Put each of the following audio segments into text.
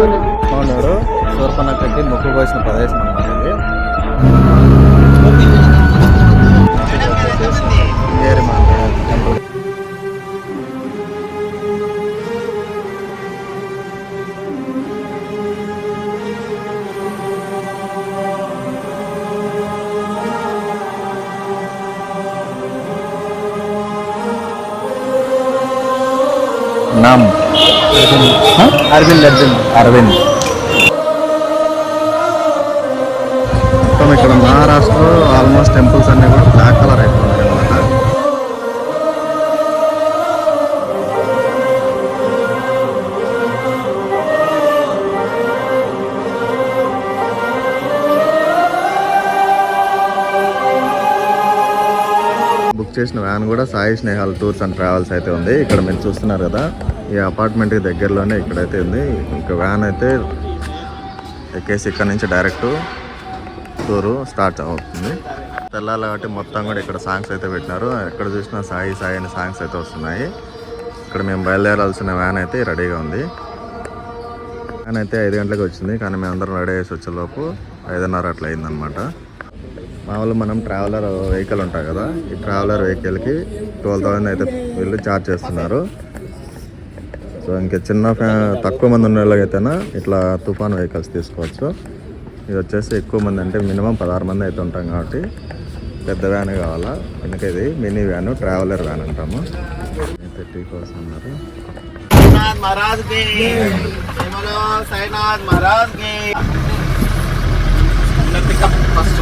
ఉన్నాడు శూర్పణఖకి మొక్కు పోసిన ప్రదేశం అన్నమాట. నామ్ అరవింద్. అర్జున్ అరవింద్. మొత్తం ఇక్కడ మహారాష్ట్రలో ఆల్మోస్ట్ టెంపుల్స్ అన్ని కూడా బ్లాక్ కలర్ అయిపోయినాయి అనమాట బుక్ చేసిన వ్యాన్ కూడా Sai Snehal tours and travels అయితే ఉంది. ఇక్కడ మీరు చూస్తున్నారు కదా. ఈ అపార్ట్మెంట్కి దగ్గరలోనే ఇక్కడైతే ఉంది. ఇంకా వ్యాన్ అయితే ఎక్కేసి ఇక్కడ నుంచి డైరెక్ట్ టూరు స్టార్ట్ అవుతుంది. తెల్లాలి కాబట్టి మొత్తం కూడా ఇక్కడ సాంగ్స్ అయితే పెట్టినారు. ఎక్కడ చూసినా సాయి సాయి అనే సాంగ్స్ అయితే వస్తున్నాయి. ఇక్కడ మేము బయలుదేరాల్సిన వ్యాన్ అయితే రెడీగా ఉంది. వ్యాన్ అయితే ఐదు గంటలకు వచ్చింది కానీ మేము అందరం రెడీ చేసి వచ్చేలోపు ఐదున్నర అట్లా అయిందనమాట మామూలు మనం ట్రావెలర్ వెహికల్ ఉంటాయి కదా ఈ ట్రావెలర్ వెహికల్కి ట్వెల్వ్ థౌసండ్ అయితే వీళ్ళు ఛార్జ్ చేస్తున్నారు. సో ఇంకా చిన్న తక్కువ మంది ఉండేలాగైతేనా ఇట్లా తుఫాన్ వెహికల్స్ తీసుకోవచ్చు. ఇది వచ్చేసి ఎక్కువ మంది అంటే మినిమం పదహారు మంది అయితే ఉంటాం కాబట్టి పెద్ద వ్యాన్ కావాలా. అందుకే ఇది మినీ వ్యాన్ ట్రావెలర్ వ్యాన్ అంటాము. టీ కోసం ఉన్నారు ఫస్ట్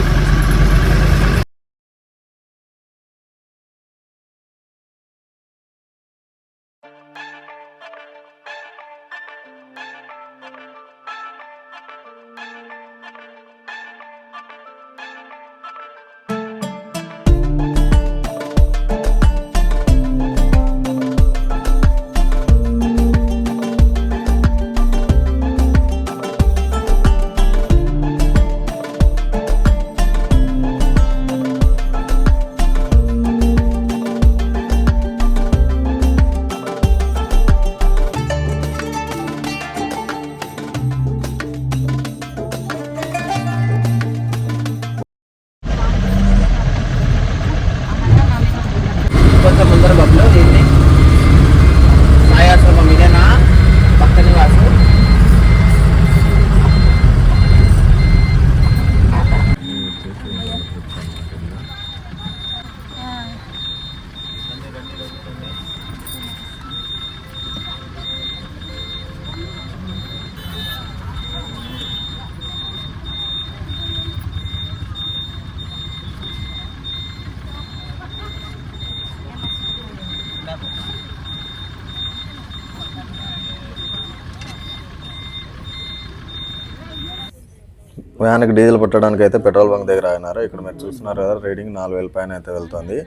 వ్యాన్కి డీజిల్ పట్టడానికి అయితే పెట్రోల్ బంక్ దగ్గర అయినారు ఇక్కడ మీరు చూస్తున్నారు కదా రీడింగ్ నాలుగు వేల పైన అయితే వెళ్తుంది.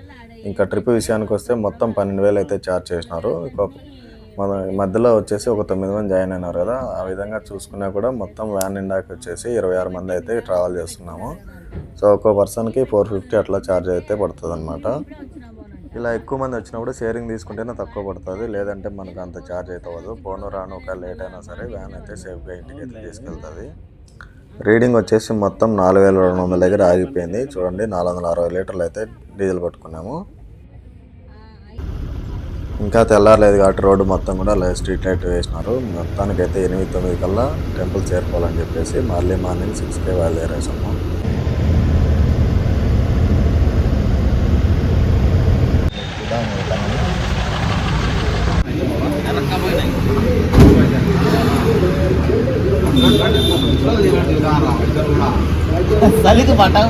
ఇంకా ట్రిప్ విషయానికి వస్తే మొత్తం పన్నెండు వేలు అయితే ఛార్జ్ చేసినారు. మన మధ్యలో వచ్చేసి ఒక తొమ్మిది మంది జాయిన్ అయినారు కదా ఆ విధంగా చూసుకున్నా కూడా మొత్తం వ్యాన్ నిండాకి వచ్చేసి ఇరవై ఆరు మంది అయితే ట్రావెల్ చేస్తున్నాము. సో ఒక్కో పర్సన్కి ఫోర్ ఫిఫ్టీ అట్లా ఛార్జ్ అయితే పడుతుంది అనమాట ఇలా ఎక్కువ మంది వచ్చినప్పుడు షేరింగ్ తీసుకుంటేనే తక్కువ పడుతుంది. లేదంటే మనకు అంత ఛార్జ్ అయితే అవ్వదు. పోను రాను ఒక లేట్ అయినా సరే వ్యాన్ అయితే సేఫ్గా ఇంటికి అయితే తీసుకెళ్తుంది. రీడింగ్ వచ్చేసి మొత్తం నాలుగు వేల రెండు వందల దగ్గర ఆగిపోయింది. చూడండి నాలుగు వందల అరవై లీటర్లు అయితే డీజిల్ పట్టుకున్నాము. ఇంకా తెల్లారలేదు కాబట్టి రోడ్డు మొత్తం కూడా స్ట్రీట్ లైట్ వేసినారు. మొత్తానికైతే ఎనిమిది తొమ్మిది కల్లా టెంపుల్ చేరుకోవాలని చెప్పేసి మళ్ళీ మార్నింగ్ సిక్స్కే బయలుదేరేసాము. చలికి పట్టక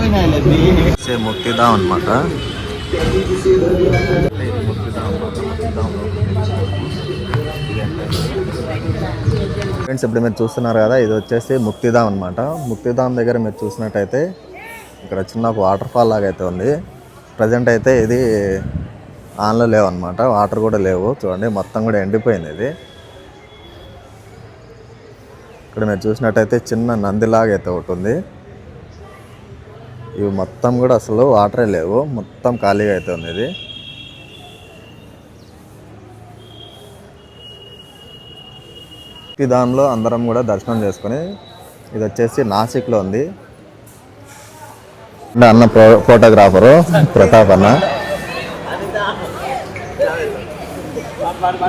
ఫ్రెండ్స్ ఇప్పుడు మీరు చూస్తున్నారు కదా ఇది వచ్చేసి ముక్తిధామ్ అనమాట ముక్తిధామ్ దగ్గర మీరు చూసినట్టయితే ఇక్కడ చిన్న ఒక వాటర్ ఫాల్ లాగా అయితే ఉంది. ప్రజెంట్ అయితే ఇది ఆన్లో లేవు వాటర్ కూడా లేవు. చూడండి మొత్తం కూడా ఎండిపోయింది ఇది. ఇక్కడ మీరు చూసినట్టయితే చిన్న నందిలాగా అయితే ఒకటి ఉంది. ఇవి మొత్తం కూడా అసలు వాటరే లేవు. మొత్తం ఖాళీగా అయితే ఉంది ఇది. దానిలో అందరం కూడా దర్శనం చేసుకొని ఇది వచ్చేసి నాసిక్లో ఉంది. అన్న ఫోటోగ్రాఫరు ప్రతాప్ అన్న.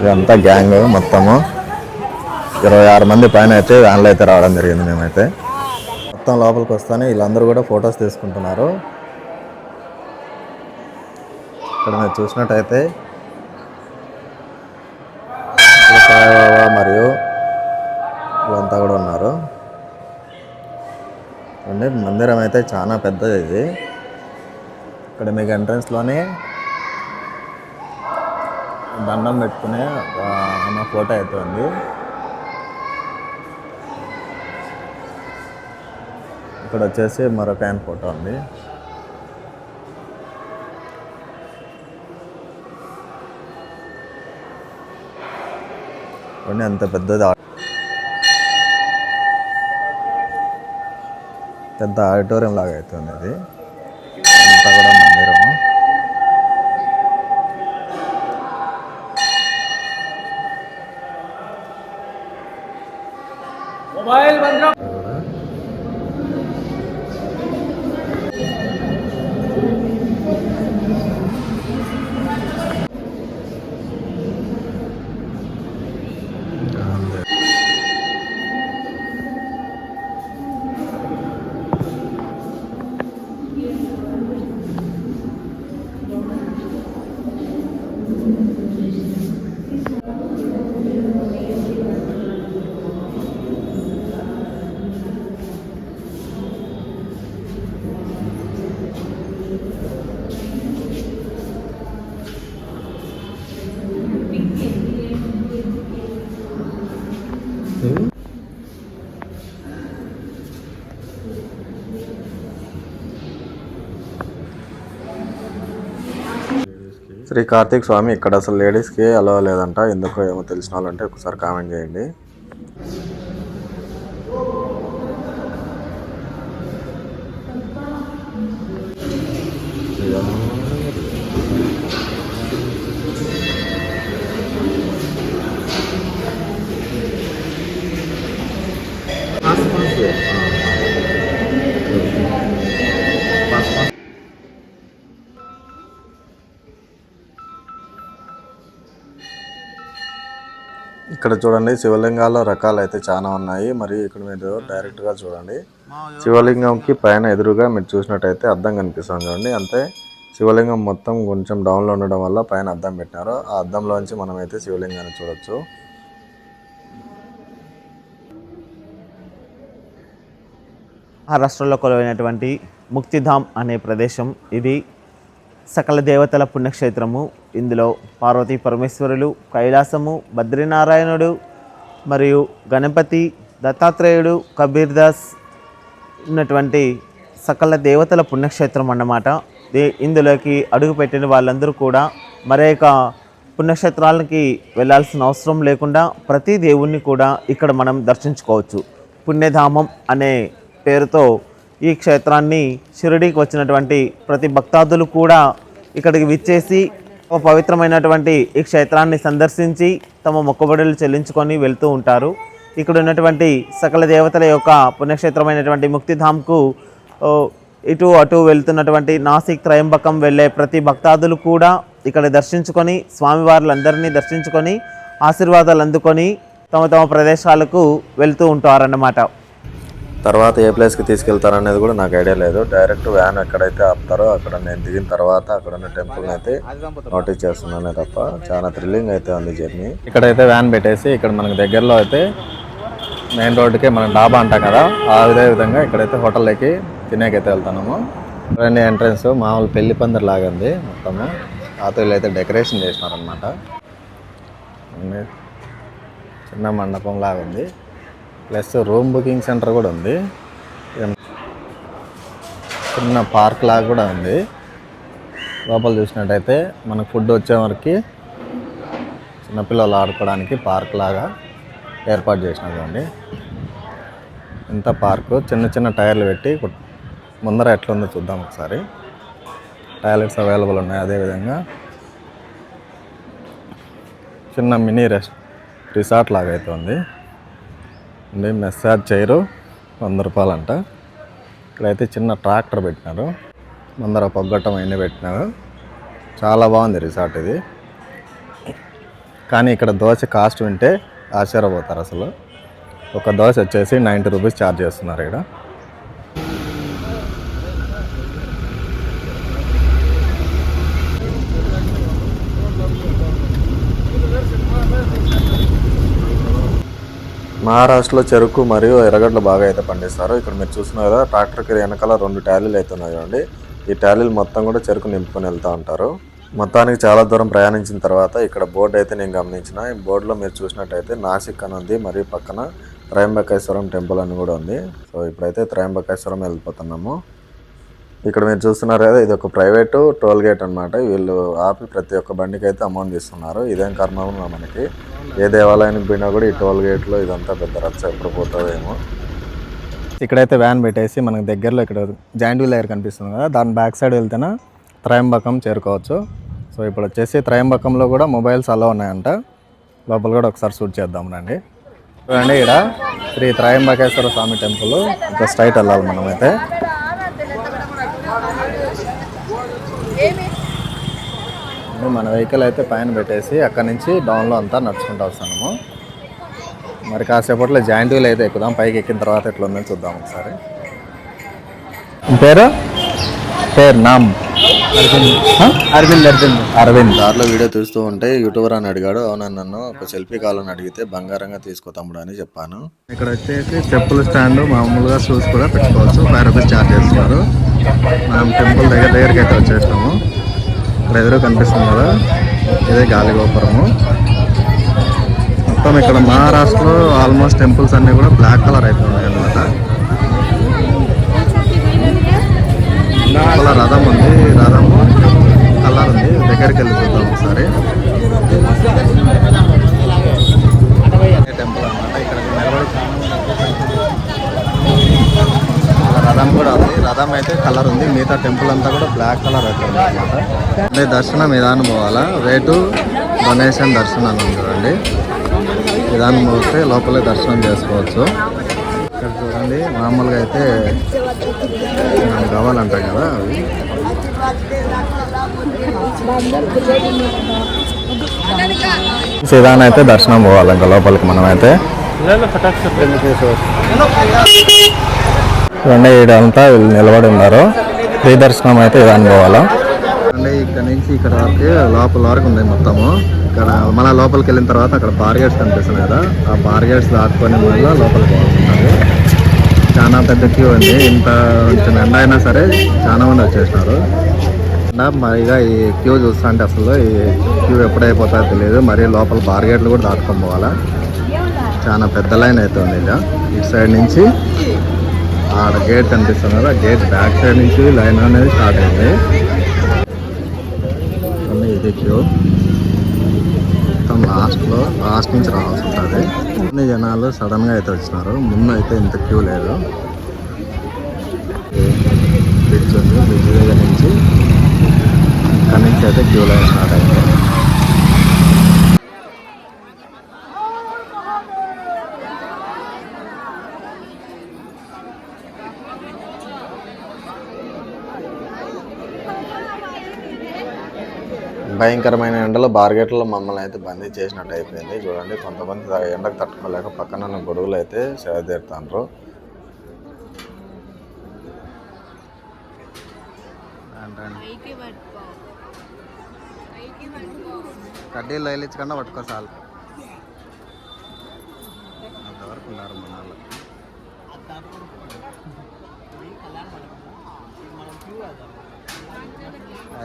ఇదంతా గ్యాంగ్ మొత్తము. ఇరవై ఆరు మంది పైన అయితే వ్యాన్లో అయితే రావడం జరిగింది మేమైతే. మొత్తం లోపలికి వస్తానే వీళ్ళందరూ కూడా ఫొటోస్ తీసుకుంటున్నారు. ఇక్కడ మీరు చూసినట్టయితే సాయిబాబా మరియు వీళ్ళంతా కూడా ఉన్నారు. అంటే మందిరం అయితే చాలా పెద్దది ఇది. ఇక్కడ మీకు ఎంట్రన్స్లోనే దండం పెట్టుకునే ఆ, ఫోటో అయితే ఉంది. ఇక్కడ వచ్చేసి మరొక ఆయన ఫోటో ఉంది. అంత పెద్దది పెద్ద ఆడిటోరియం లాగా అవుతుంది ఇది. అంతా కూడా మందిరము. 하는데 శ్రీ కార్తీక్ స్వామి ఇక్కడ అసలు లేడీస్కి అలవ లేదంట. ఎందుకో ఏమో తెలిసిన వాళ్ళు అంటే ఒకసారి కామెంట్ చేయండి. ఇక్కడ చూడండి శివలింగాల రకాలు అయితే చాలా ఉన్నాయి. మరి ఇక్కడ మీరు డైరెక్ట్గా చూడండి. శివలింగంకి పైన ఎదురుగా మీరు చూసినట్టయితే అద్దం కనిపిస్తుంది చూడండి. అంతే శివలింగం మొత్తం కొంచెం డౌన్లో ఉండడం వల్ల పైన అద్దం పెట్టినారు ఆ అద్దంలోంచి మనమైతే శివలింగాన్ని చూడొచ్చు. మహారాష్ట్రలో కొలువైనటువంటి ముక్తిధామ్ అనే ప్రదేశం ఇది. సకల దేవతల పుణ్యక్షేత్రము. ఇందులో పార్వతీ పరమేశ్వరులు కైలాసము బద్రీనారాయణుడు మరియు గణపతి దత్తాత్రేయుడు కబీర్ దాస్ ఉన్నటువంటి సకల దేవతల పుణ్యక్షేత్రం అన్నమాట. దే- ఇందులోకి అడుగుపెట్టిన వాళ్ళందరూ కూడా మరేక పుణ్యక్షేత్రాలకి వెళ్ళాల్సిన అవసరం లేకుండా ప్రతి దేవుణ్ణి కూడా ఇక్కడ మనం దర్శించుకోవచ్చు. పుణ్యధామం అనే పేరుతో ఈ క్షేత్రాన్ని షిరిడీకి వచ్చినటువంటి ప్రతి భక్తాదులు కూడా ఇక్కడికి విచ్చేసి పవిత్రమైనటువంటి ఈ క్షేత్రాన్ని సందర్శించి తమ మొక్కుబడులు చెల్లించుకొని వెళ్తూ ఉంటారు. ఇక్కడ ఉన్నటువంటి సకల దేవతల యొక్క పుణ్యక్షేత్రమైనటువంటి ముక్తిధామ్కు ఇటు అటు వెళ్తున్నటువంటి నాసిక్ త్రయంబకం వెళ్ళే ప్రతి భక్తాదులు కూడా ఇక్కడ దర్శించుకొని స్వామివార్లందరినీ దర్శించుకొని ఆశీర్వాదాలు అందుకొని తమ తమ ప్రదేశాలకు వెళ్తూ ఉంటారన్నమాట. తర్వాత ఏ ప్లేస్కి తీసుకెళ్తారనేది కూడా నాకు ఐడియా లేదు. డైరెక్ట్ వ్యాన్ ఎక్కడైతే ఆపుతారో అక్కడ నేను దిగిన తర్వాత అక్కడ ఉన్న టెంపుల్ని అయితే నోటీస్ చేస్తున్నానే తప్ప చాలా థ్రిల్లింగ్ అయితే ఉంది జర్నీ. ఇక్కడైతే వ్యాన్ పెట్టేసి ఇక్కడ మనకు దగ్గరలో అయితే మెయిన్ రోడ్డుకే మనం డాబా అంటాం కదా ఆ అదే విధంగా ఇక్కడైతే హోటల్లోకి తినేకైతే వెళ్తున్నాము. రెండు ఎంట్రన్స్ మామూలు పెళ్ళి పందిరి లాగా ఉంది మొత్తము. ఆతోళ్ళు అయితే డెకరేషన్ చేసినారనమాట చిన్న మండపం లాగా ఉంది. ప్లస్ రూమ్ బుకింగ్ సెంటర్ కూడా ఉంది. చిన్న పార్క్ లాగా కూడా ఉంది. లోపల చూసినట్టయితే మనకు ఫుడ్ వచ్చే వరకు చిన్నపిల్లలు ఆడుకోవడానికి పార్క్ లాగా ఏర్పాటు చేసినారు ఇంత పార్కు చిన్న చిన్న టైర్లు పెట్టి ముందర ముందర ఎట్లుందో చూద్దాం ఒకసారి. టాయిలెట్స్ అవైలబుల్ ఉన్నాయి అదేవిధంగా చిన్న మినీ రెస్ట్ రిసార్ట్ లాగా అయితే ఉంది. అండి మెస్సాజ్ చైరు వంద రూపాయలు అంట ఇక్కడైతే చిన్న ట్రాక్టర్ పెట్టినారు. ముందర పొగ్గట్టం అయినా పెట్టినారు. చాలా బాగుంది రిసార్ట్ ఇది. కానీ ఇక్కడ దోశ కాస్ట్ వింటే ఆశ్చర్యపోతారు అసలు. ఒక దోశ వచ్చేసి నైంటీ రూపీస్ ఛార్జ్ చేస్తున్నారు ఇక్కడ. మహారాష్ట్రలో చెరుకు మరియు ఎర్రగడ్డలు బాగా అయితే పండిస్తారు. ఇక్కడ మీరు చూస్తున్నారు కదా ట్రాక్టర్కి వెనకాల రెండు టాలీలు అయితే ఉన్నాయి చూడండి. ఈ ట్యాలీలు మొత్తం కూడా చెరుకు నింపుకొని వెళ్తూ ఉంటారు. మొత్తానికి చాలా దూరం ప్రయాణించిన తర్వాత ఇక్కడ బోర్డు అయితే నేను గమనించిన. ఈ బోర్డులో మీరు చూసినట్టయితే నాసిక్ అని ఉంది మరియు పక్కన త్రయంబకేశ్వరం టెంపుల్ అని కూడా ఉంది. సో ఇప్పుడైతే త్రయంబకేశ్వరం వెళ్ళిపోతున్నాము. ఇక్కడ మీరు చూస్తున్నారు కదా ఇది ఒక ప్రైవేటు టోల్ గేట్ అనమాట వీళ్ళు ఆపి ప్రతి ఒక్క బండికి అయితే అమౌంట్ ఇస్తున్నారు ఇదేం కర్మం మనకి? ఏ దేవాలయానికి పోయినా కూడా ఈ టోల్ గేట్లో ఇదంతా పెద్ద రచ్చ ఎప్పుడు పోతుందేమో. ఇక్కడైతే వ్యాన్ పెట్టేసి మనకు దగ్గరలో ఇక్కడ జాయింట్ వీల్ దగ్గర కనిపిస్తుంది కదా దాని బ్యాక్ సైడ్ వెళ్తేనే త్రయంబకం చేరుకోవచ్చు. సో ఇప్పుడు వచ్చేసి త్రయంబకంలో కూడా మొబైల్స్ అలా ఉన్నాయంట. లోపల కూడా ఒకసారి షూట్ చేద్దాం రండి. చూడండి ఇక్కడ శ్రీ త్రయంబకేశ్వర స్వామి టెంపుల్. ఇంకా స్ట్రైట్ వెళ్ళాలి మనమైతే. మన వెహికల్ అయితే పైన పెట్టేసి అక్కడ నుంచి డౌన్లో అంతా నడుచుకుంటూ వస్తున్నాము. మరి కాసేపట్లో జాయింట్ వీల్ అయితే ఎక్కుదాం. పైకి ఎక్కిన తర్వాత ఎట్లా ఉందని చూద్దాం ఒకసారి. పేరు? పేరు నామ్ అరవింద్. అరవింద్ అరవింద్. దారిలో వీడియో తీస్తూ ఉంటే యూట్యూబర్ అని అడిగాడు. అవునా నన్ను? ఒక సెల్ఫీ కావాలని అడిగితే బంగారంగా తీసుకో తమ్ముడు అని చెప్పాను. ఇక్కడ వచ్చేసి చెప్పుల స్టాండ్ మామూలుగా షూస్ కూడా పెట్టుకోవచ్చు. ఫైవ్ రూపీస్ ఛార్జ్ చేస్తున్నారు. మనం టెంపుల్ దగ్గర దగ్గరికి అయితే వచ్చేసినాము ఇక్కడ ఎదురు కనిపిస్తుంది కదా. ఇదే గాలిగోపురము. మొత్తం ఇక్కడ మహారాష్ట్రలో ఆల్మోస్ట్ టెంపుల్స్ అన్నీ కూడా బ్లాక్ కలర్ అయిపోయినాయి అనమాట అలా రథం ఉంది రథము కలర్ ఉంది. దగ్గరికి వెళ్ళి చూద్దాం ఒకసారి టెంపుల్ అనమాట ఇక్కడ నిలబడి చాలా రథం కూడా ఉంది. రథం అయితే కలర్ ఉంది. మిగతా టెంపుల్ అంతా కూడా బ్లాక్ కలర్ అయితే ఉంది అనమాట అంటే దర్శనం విధానం పోవాలా? రేటు డొనేషన్ దర్శనం చూడండి విధానం పోతే లోపలే దర్శనం చేసుకోవచ్చు. ఇక్కడ చూడండి మామూలుగా అయితే మనం కావాలంటాం కదా అవి? సీదాన్ అయితే దర్శనం పోవాలి ఇంకా లోపలికి మనం అయితే ఈడంతా వీళ్ళు నిలబడి ఉన్నారు. ఫ్రీ దర్శనం అయితే ఇది అనుకోవాలా అంటే ఇక్కడ నుంచి ఇక్కడ వరకు లోపల వరకు ఉంది మొత్తము. ఇక్కడ మన లోపలికి వెళ్ళిన తర్వాత అక్కడ బార్గేట్స్ కనిపిస్తున్నాయి కదా ఆ బార్గేట్స్ దాటుకొని మళ్ళీ లోపలికి పోవాల్సి చాలా పెద్ద క్యూ ఉంది ఇంత కొంచెం ఎండ అయినా సరే చాలా మంది వచ్చేసినారు. నా మరిగా ఈ క్యూ చూస్తా అంటే అసలు ఈ క్యూ ఎప్పుడైపోతారో తెలియదు. మరి లోపల బార్గేట్లు కూడా దాటుకొని పోవాలా. చాలా పెద్ద లైన్ అయితే ఉంది ఇక. ఇటు సైడ్ నుంచి ఆడ గేట్ కనిపిస్తుంది కదా గేట్ బ్యాక్ సైడ్ నుంచి లైన్ అనేది స్టార్ట్ అయింది. ఇది క్యూ మొత్తం లాస్ట్లో లాస్ట్ నుంచి రావాల్సి ఉంటుంది అన్ని జనాలు సడన్గా అయితే వచ్చినారు. ముందు అయితే ఇంత క్యూ లేదు. బ్రిడ్జ్ ఉంది. బ్రిడ్జ్ దగ్గర నుంచి ఇక్కడ నుంచి అయితే క్యూ లైన్ స్టార్ట్ అయింది. భయంకరమైన ఎండలో బార్గెట్లో మమ్మల్ని అయితే బందీ చేసినట్టు అయిపోయింది. చూడండి కొంతమంది ఎండకు తట్టుకోలేక పక్కన ఉన్న గొడుగులు అయితే సేద తీరుతాండ్రు కడ్డీలు తగిలించకుండా పట్టుకో చాలు. అంతవరకు ఉన్నారు మన వాళ్ళు.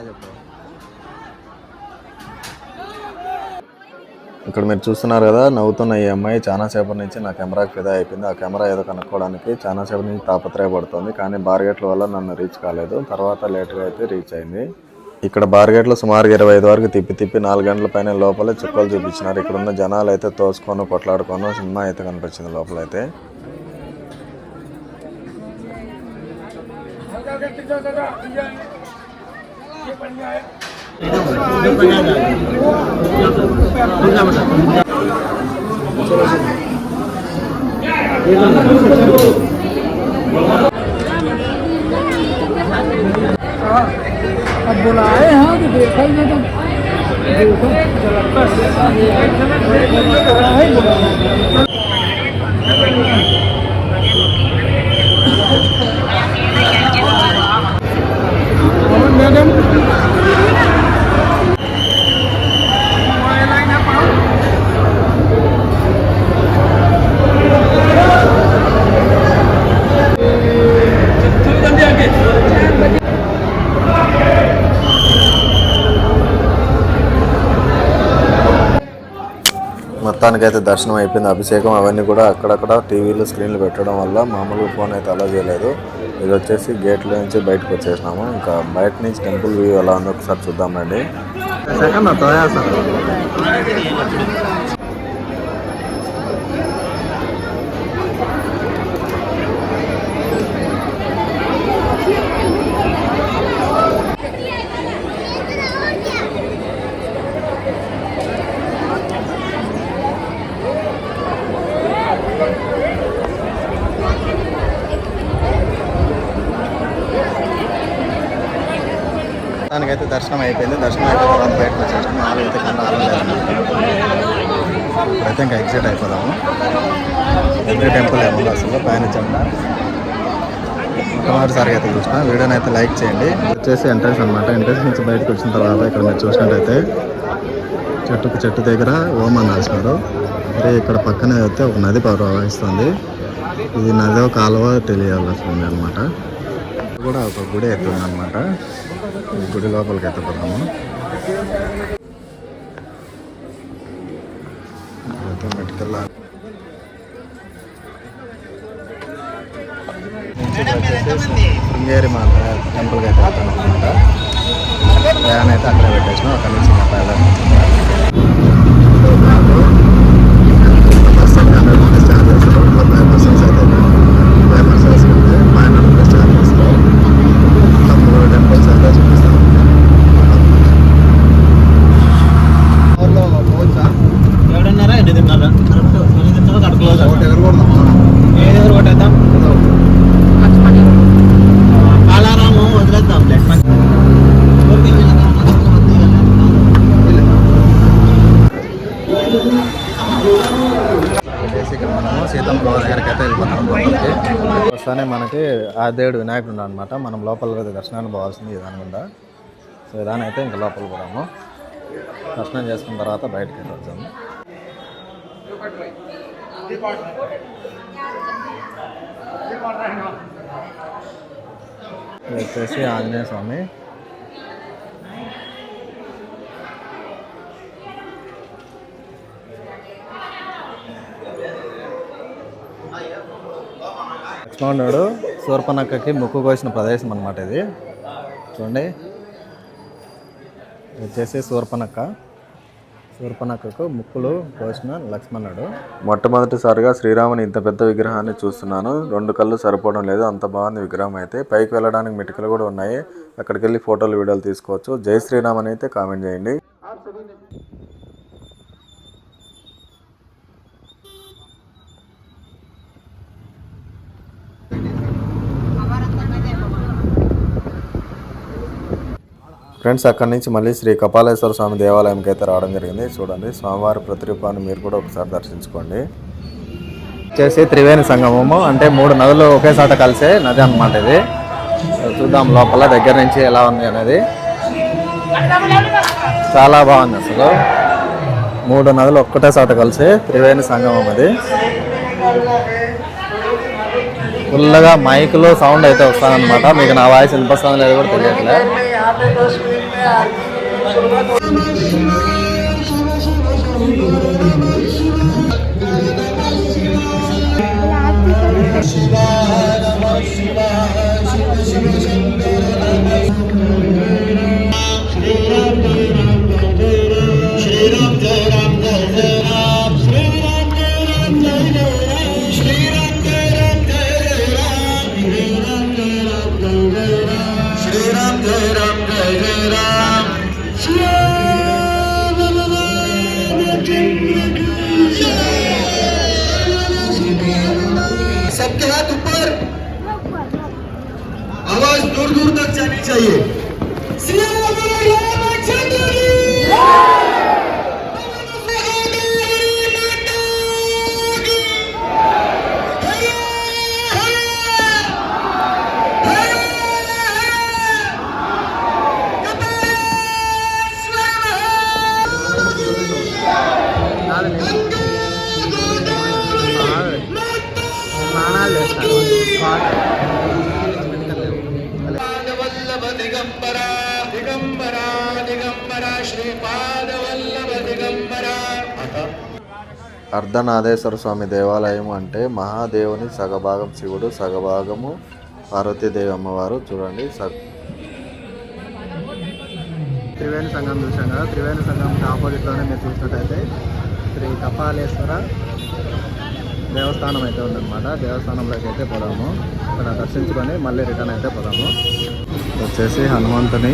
చెప్పు. ఇక్కడ మీరు చూస్తున్నారు కదా నవ్వుతున్న ఈ అమ్మాయి చాలా సేపటి నుంచి నా కెమెరాకి ఫిదా అయిపోయింది. ఆ కెమెరా ఏదో కనుక్కోవడానికి చాలా సేపటి నుంచి తాపత్రయపడుతుంది. కానీ బార్గెట్ల వల్ల నన్ను రీచ్ కాలేదు. తర్వాత లేట్గా అయితే రీచ్ అయింది. ఇక్కడ బార్గెట్లో సుమారు ఇరవై ఐదు వరకు తిప్పి తిప్పి నాలుగు గంటల పైన లోపలే చుక్కలు చూపించినారు. ఇక్కడ ఉన్న జనాలు అయితే తోసుకొని కొట్లాడుకొని సినిమా అయితే కనిపించింది లోపలైతే. अब बुलाए हैं तो देखा ही नहीं देखो है మొత్తానికైతే దర్శనం అయిపోయింది. అభిషేకం అవన్నీ కూడా అక్కడక్కడ టీవీలు స్క్రీన్లు పెట్టడం వల్ల మామూలు ఫోన్ అయితే అలా చేయలేదు. ఇది వచ్చేసి గేట్లో నుంచి బయటకు వచ్చేసినాము. ఇంకా బయట నుంచి టెంపుల్ వ్యూ ఎలా ఉందో ఒకసారి చూద్దామండి దర్శనం అయిపోయింది. దర్శనం అయిపోయిన తర్వాత బయటకు వచ్చేసి నాలుగు అయితే కన్నా ఇంకా ఎగ్జిట్ అయిపోదాము. ఎవ్రీ టెంపుల్ ఏమో అసలు పైన చెండా మొట్టమొదటిసారి అయితే చూసిన. వీడియోని అయితే లైక్ చేయండి. వచ్చేసి ఎంట్రన్స్ అనమాట ఎంట్రన్స్ నుంచి బయటకు వచ్చిన తర్వాత ఇక్కడ మీరు చూసినట్టయితే చెట్టుకు చెట్టు దగ్గర ఓమన్ రాసినారు. మరి ఇక్కడ పక్కనే అయితే ఒక నది ప్రవహిస్తుంది. ఇది నదో కాలువ తెలియాల్సి ఉంది అనమాట కూడా ఒక గుడి అయితే ఉందన్నమాట. గుడి లోపలికి అయితే పోతాము అయితే శృంగేరి మాత టెంపుల్కి అయితే వెళ్తాను అనమాట వ్యాన్ అయితే అక్కడ పెట్టేసినాం. అక్కడ నుంచి మా పైలట్ బస్ అయితే హండ్రెడ్ రూపీస్ ఛార్జ్ చేస్తారు ఇంకా ఫైవ్ పర్సెంట్స్ అయితే ఫైవ్ పర్సెంట్స్ ఉంటే ఫైవ్ హండ్రెడ్ రూపీస్ ఛార్జ్ చేస్తారు తప్పుడు టెంపుల్స్ అయితే చూపిస్తాం ఎవడన్నారా ఎనిమిదిన్నర కరెక్ట్ ఎనిమిదిన్నర కడుపులో ఏ దగ్గర కొట్టేద్దాం కాలారాము వదిలేద్దాం వచ్చేసి ఇక్కడ మనము సీతమ్మ గోవ దగ్గరికి అయితే వెళ్ళిపోతాం లోపలికి వస్తానే మనకి ఆ దేవుడు వినాయకుడు ఉన్నాడు అనమాట మనం లోపల దర్శనానికి పోవాల్సింది విధానం గుండా సో ఇదానైతే అయితే ఇంకా లోపల పోదాము. దర్శనం చేసుకున్న తర్వాత బయటకి వచ్చాము. వచ్చేసి ఆంజనేయ స్వామి. లక్ష్మణుడు శూర్పనక్కకి ముక్కు కోసిన ప్రదేశం అనమాట ఇది. చూడండి. వచ్చేసి శూర్పనక్క శూర్పనక్కకు ముక్కులు కోసిన లక్ష్మణుడు. మొట్టమొదటిసారిగా శ్రీరాముని ఇంత పెద్ద విగ్రహాన్ని చూస్తున్నాను. రెండు కళ్ళు సరిపోవడం లేదు. అంత బాగుంది విగ్రహం అయితే. పైకి వెళ్ళడానికి మెటికలు కూడా ఉన్నాయి. అక్కడికి వెళ్ళి ఫోటోలు వీడియోలు తీసుకోవచ్చు. జై శ్రీరామ్ అని అయితే కామెంట్ చేయండి. ఫ్రెండ్స్ అక్కడి నుంచి మళ్ళీ శ్రీ కపాలేశ్వర స్వామి దేవాలయంకి అయితే రావడం జరిగింది. చూడండి స్వామివారి ప్రతిరూపాన్ని మీరు కూడా ఒకసారి దర్శించుకోండి. వచ్చేసి త్రివేణి సంగమము అంటే మూడు నదులు ఒకేసాట కలిసే నది అనమాట ఇది. చూద్దాం లోపల దగ్గర నుంచి ఎలా ఉంది అనేది. చాలా బాగుంది అసలు. మూడు నదులు ఒక్కటే చోట కలిసి త్రివేణి సంగమం అది. ఫుల్గా మైక్లో సౌండ్ అయితే వస్తానన్నమాట మీకు నా వాయిస్ వినిపిస్తుందో లేదో కూడా यहाँ पे दस मिनट में आरती शुरुआत हो అర్ధనాదేశ్వర స్వామి దేవాలయం అంటే మహాదేవుని సగభాగం శివుడు సగభాగము పార్వతీదేవి అమ్మవారు. చూడండి సగ త్రివేణి సంఘం చూసాం కదా. త్రివేణి సంఘంకి ఆపోజిట్లోనే మీరు చూసినట్టయితే శ్రీ కపాలేశ్వర దేవస్థానం అయితే ఉందన్నమాట. దేవస్థానంలోకి అయితే పోదాము. ఇక్కడ దర్శించుకొని మళ్ళీ రిటర్న్ అయితే పోదాము. వచ్చేసి హనుమంతుని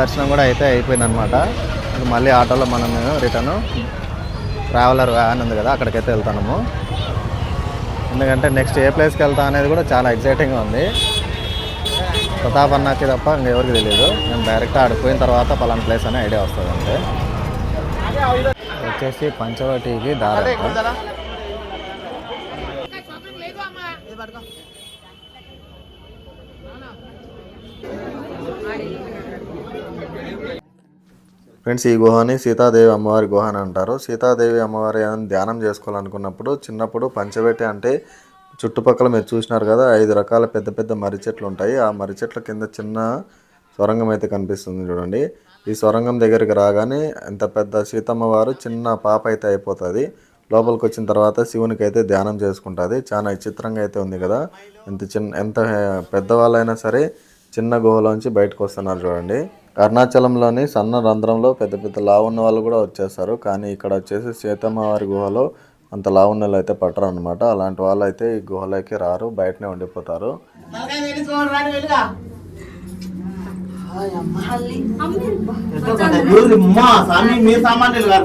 దర్శనం కూడా అయితే అయిపోయింది అనమాట మళ్ళీ ఆటోలో మనం రిటర్న్ ట్రావెలర్ వ్యాన్ ఉంది కదా అక్కడికైతే వెళ్తాము ఎందుకంటే నెక్స్ట్ ఏ ప్లేస్కి వెళ్తా అనేది కూడా చాలా ఎక్సైటింగ్గా ఉంది. ప్రతాప్ అన్నకి తప్ప ఇంకెవరికి తెలియదు. మేము డైరెక్ట్ ఆడిపోయిన తర్వాత పలానా ప్లేస్ అనే ఐడియా వస్తుంది అంతే వచ్చేసి పంచవటికి దారి ఫ్రెండ్స్ ఈ గుహని సీతాదేవి అమ్మవారి గుహ అని అంటారు. సీతాదేవి అమ్మవారి ధ్యానం చేసుకోవాలనుకున్నప్పుడు చిన్నప్పుడు పంచవేటి అంటే చుట్టుపక్కల మీరు చూసినారు కదా ఐదు రకాల పెద్ద పెద్ద మర్రి చెట్లు ఉంటాయి. ఆ మర్రి చెట్ల కింద చిన్న సొరంగం అయితే కనిపిస్తుంది చూడండి. ఈ సొరంగం దగ్గరికి రాగానే ఎంత పెద్ద సీతమ్మవారు చిన్న పాప అయితే అయిపోతుంది. లోపలికి వచ్చిన తర్వాత శివునికి అయితే ధ్యానం చేసుకుంటుంది. చాలా విచిత్రంగా అయితే ఉంది కదా. ఎంత చిన్న ఎంత పెద్దవాళ్ళైనా సరే చిన్న గుహలోంచి బయటకు వస్తున్నారు చూడండి. అరుణాచలంలోని సన్న రంధ్రంలో పెద్ద పెద్ద లావున్న వాళ్ళు కూడా వచ్చేస్తారు. కానీ ఇక్కడ వచ్చేసి సీతమ్మ వారి గుహలో అంత లావున్న వాళ్ళు అయితే పట్టరు అనమాట అలాంటి వాళ్ళు అయితే ఈ గుహలోకి రారు బయటనే ఉండిపోతారు. సామాన్యులు గారు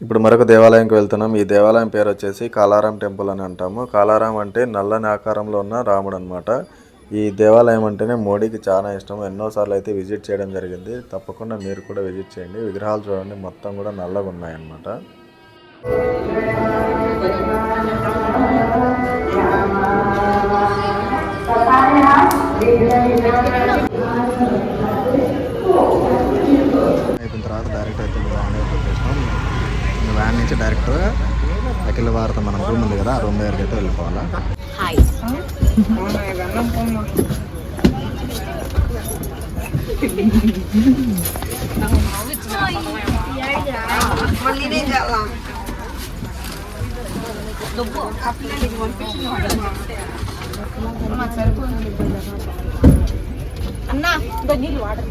ఇప్పుడు మరొక దేవాలయంకి వెళ్తున్నాం. ఈ దేవాలయం పేరు వచ్చేసి కాలారాం టెంపుల్ అని అంటాము. కాలారాం అంటే నల్లని ఆకారంలో ఉన్న రాముడు అనమాట ఈ దేవాలయం అంటేనే మోడీకి చాలా ఇష్టం. ఎన్నోసార్లు అయితే విజిట్ చేయడం జరిగింది. తప్పకుండా మీరు కూడా విజిట్ చేయండి. విగ్రహాలు చూడండి. మొత్తం కూడా నల్లగా ఉన్నాయన్నమాట అన్నమాట. తర్వాత డైరెక్ట్ అయితే వ్యాన్ ఇంకా వ్యాన్ నుంచి డైరెక్ట్ అఖిల భారత మనం రూమ్ ఉంది కదా ఆ రూమ్ దగ్గరికి అయితే వెళ్ళిపోవాలా. అన్నా నీళ్ళు వాడదు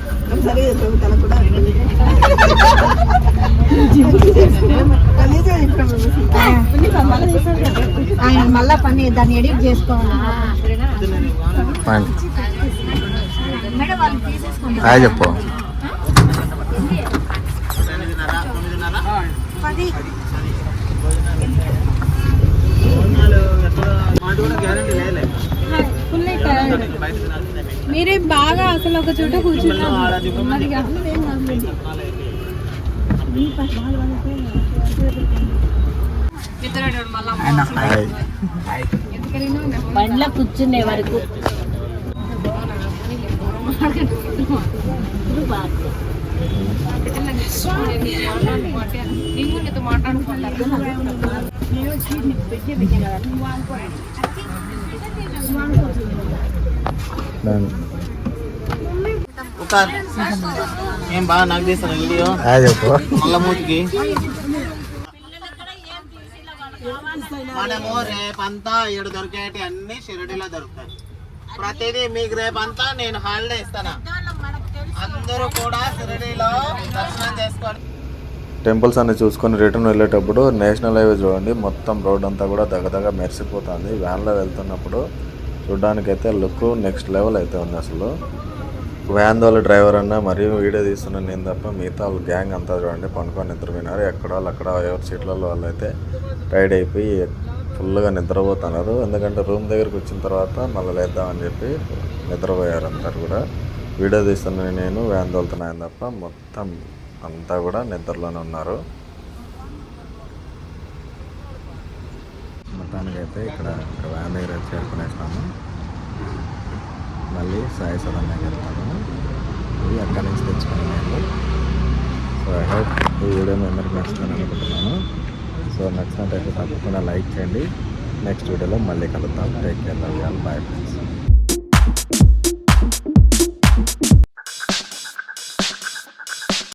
ఆయన మళ్ళా పని దాన్ని ఎడిట్ చేసుకోవాలి. చెప్పు. ఫుల్ టైర్డ్ మీరే బాగా అసలు ఒక చోట కూర్చున్నారు. బండ్లో కూర్చునే వరకు. డన్ ఏం బాగా నాకు తీస్తాను వీడియో? మళ్ళా మూతికి. మనము రేపంతా ఏడు దొరికేటి అన్ని షిరిడిలో దొరుకుతాయి. ప్రతిదీ మీకు రేపంతా నేను హాలిడే ఇస్తాను? అందరూ కూడా షిరిడిలో దర్శనం చేసుకోండి. టెంపుల్స్ అన్ని చూసుకొని రిటర్న్ వెళ్ళేటప్పుడు నేషనల్ హైవే చూడండి. మొత్తం రోడ్ అంతా కూడా దగదగ మెరిసిపోతుంది. వ్యాన్లో వెళ్తున్నప్పుడు చూడడానికైతే లుక్ నెక్స్ట్ లెవెల్ అయితే ఉంది అసలు. వ్యాన్ వాళ్ళ డ్రైవర్ అన్న మరియు వీడియో తీస్తున్న నేను తప్ప మిగతా వాళ్ళు గ్యాంగ్ అంతా చూడండి పండుకొని నిద్రపోయినారు. ఎక్కడ వాళ్ళు అక్కడ ఎవరి సీట్లలో వాళ్ళు అయితే టైడ్ అయిపోయి ఫుల్గా నిద్రపోతున్నారు. ఎందుకంటే రూమ్ దగ్గరికి వచ్చిన తర్వాత మళ్ళీ లేద్దామని చెప్పి నిద్రపోయారు అందరు కూడా. వీడియో తీస్తున్న నేను వ్యాన్ తోలుతున్నాను తప్ప మొత్తం అంతా కూడా నిద్రలోనే ఉన్నారు. మొత్తానికైతే ఇక్కడ ఒక వ్యాన్ దగ్గర చేరుకునేస్తాము. మళ్ళీ సాయి సదన్నకి వెళ్తాము. ఇది అక్కడి నుంచి తెచ్చుకుని సో ఐ హోప్ ఈ వీడియో మీ అందరికి నచ్చుతుంది అనుకుంటున్నాను. సో నచ్చినట్టయితే తప్పకుండా లైక్ చేయండి. నెక్స్ట్ వీడియోలో మళ్ళీ కలుద్దాం. Take care love bye friends